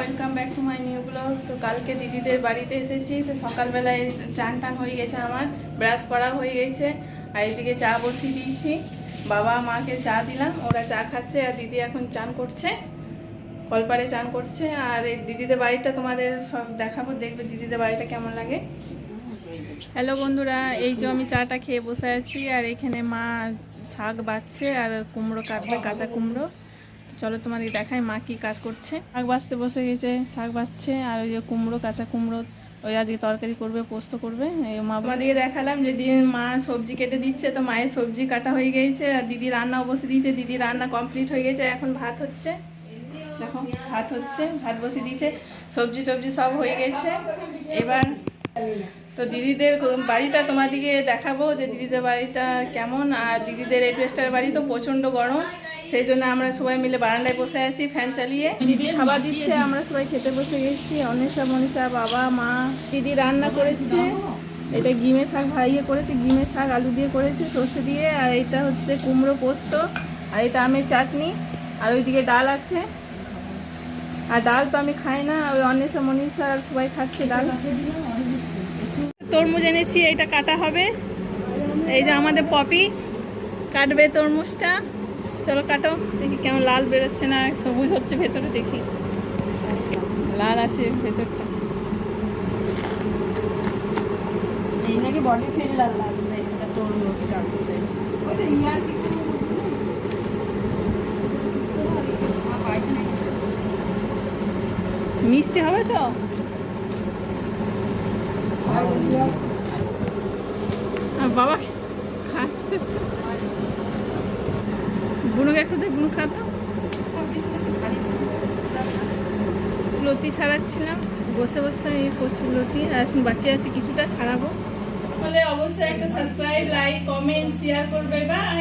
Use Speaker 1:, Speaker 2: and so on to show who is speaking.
Speaker 1: Welcome back to my new blog তো কালকে দিদিদের বাড়িতে এসেছি, তো সকালবেলায় চান টান হয়ে গেছে আমার, ব্রাশ করা হয়ে গেছে, আর এদিকে চা বসিয়ে দিয়েছি। বাবা মাকে চা দিলাম, ওরা চা খাচ্ছে আর দিদি এখন চান করছে, কলপারে চান করছে। আর এই দিদিদের বাড়িটা তোমাদের সব দেখাবো, দেখবে দিদিদের বাড়িটা কেমন লাগে। হ্যালো বন্ধুরা, এই যে আমি চাটা খেয়ে বসে আছি, আর এখানে মা শাক বাচ্ছে আর কুমড়ো কাটবে, কাঁচা কুমড়ো। চলো তোমাদের দেখায় মা কি কাজ করছে। শাক বাছতে বসে গেছে, শাক বাচ্ছে আর ওই যে কুমড়ো, কাঁচা কুমড়ো, ওই আজকে তরকারি করবে, পোস্ত করবে মা দিয়ে দেখালাম যে মা সবজি কেটে দিচ্ছে, তো মায়ের সবজি কাটা হয়ে গেছে, আর দিদি রান্নাও বসে দিয়েছে, দিদি রান্না কমপ্লিট হয়ে গেছে, এখন ভাত হচ্ছে। দেখো, ভাত হচ্ছে, ভাত বসিয়ে দিয়েছে সবজি টবজি সব হয়ে গেছে, এবার তো দিদিদের বাড়িটা তোমাদিকে দেখাবো যে দিদিদের বাড়িটা কেমন, আর দিদিদের এই ড্রেসটার বাড়ি তো প্রচণ্ড গরম, সেই জন্য আমরা সবাই মিলে বারান্দায় বসে আছি ফ্যান চালিয়ে। দিদি খাবার দিচ্ছে, আমরা সবাই খেতে বসে গেছি। অনিশা, মনীষা, বাবা, মা, দিদি রান্না করেছে। এটা গিমে শাক ভাইয়ে করেছে গিমে শাক, আলু দিয়ে করেছে, সর্ষে দিয়ে, আর এটা হচ্ছে কুমড়ো পোস্ত, আর এটা আমের চাটনি, আর ওইদিকে ডাল আছে। আর ডাল তো আমি খাই না, ওই অন্বেষা মনীষা আর সবাই খাচ্ছে ডাল। তরমুজ এনেছি এটা কাটা হবে। এই যে আমাদের পপি কাটবে তরমুজটা। চলো কাটো দেখি কেমন লাল বেরোচ্ছে না সবুজ হচ্ছে ভেতরে দেখি। লাল আছে ভেতরটা।
Speaker 2: এই নাকি বডি ফিল্ডার লাগবে তরমুজটা
Speaker 1: মিষ্টি হবে তো? বাবা, খাচ্ছে। বুনুকে একটু দেখ খাতো লতি ছাড়াচ্ছিলাম। বসে বসে এই প্রচুর লতি, আর এখন বাকি আছে কিছুটা ছাড়াবো। তাহলে অবশ্যই একটা সাবস্ক্রাইব লাইক কমেন্ট শেয়ার করবে। বাই